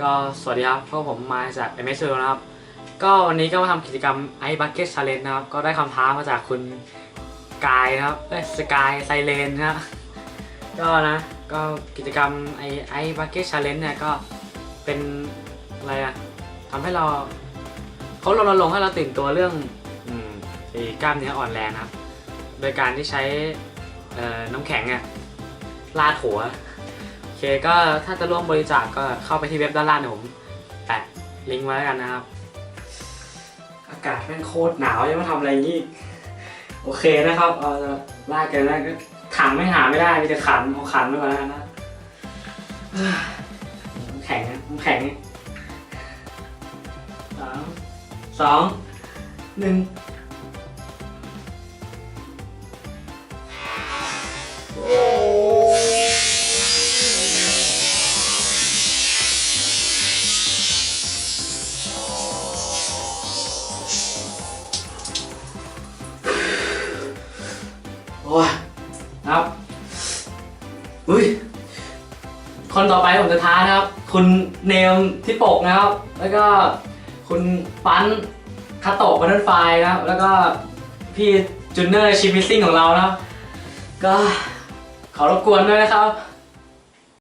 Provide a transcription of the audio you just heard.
ก็สวัสดีครับพวกผมมาจาก m s 2นะครับ ก็วันนี้ก็มาทำกิจกรรม i Bucket Challenge นะครับ ก็ได้คำท้ามาจากคุณกายนะครับเอ้ยสกายไซเลนนะครับก็นะ ก็กิจกรรมไอไอ Bucket Challenge เนี่ยก็เป็นอะไรอะทำให้เราเขารณรงให้เราตื่นตัวเรื่องอกล้ามเนื้ออ่อนแรงนะครับ โดยการที่ใช้น้ำแข็งอะลาดหัว เคก็ถ้าจะร่วมบริจาคก็เข้าไปที่เว็บด้านล่างเดี๋ยวผมแปะลิงก์ไว้แล้วกันนะครับ อากาศแม่งโคตรหนาวยังมาทำอะไรอย่างนี้ โอเคนะครับเอาลากกันแล้วก็ถังไม่หาไม่ได้มีแต่ขันเอาขันไปก่อนแล้วกันนะเอ้ยน้ำแข็งนะน้ำแข็งสามสองหนึ่งโอ้ ยครับอุ้ยคนต่อไปผมจะท้านะครับ คุณเนมที่ปกนะครับ แล้วก็คุณปันคาโตะบันเทิลไฟนะครับ แล้วก็พี่จูเนอร์ชิมิซิ่งของเรานะครับ ก็ขอรบกวนด้วยนะครับ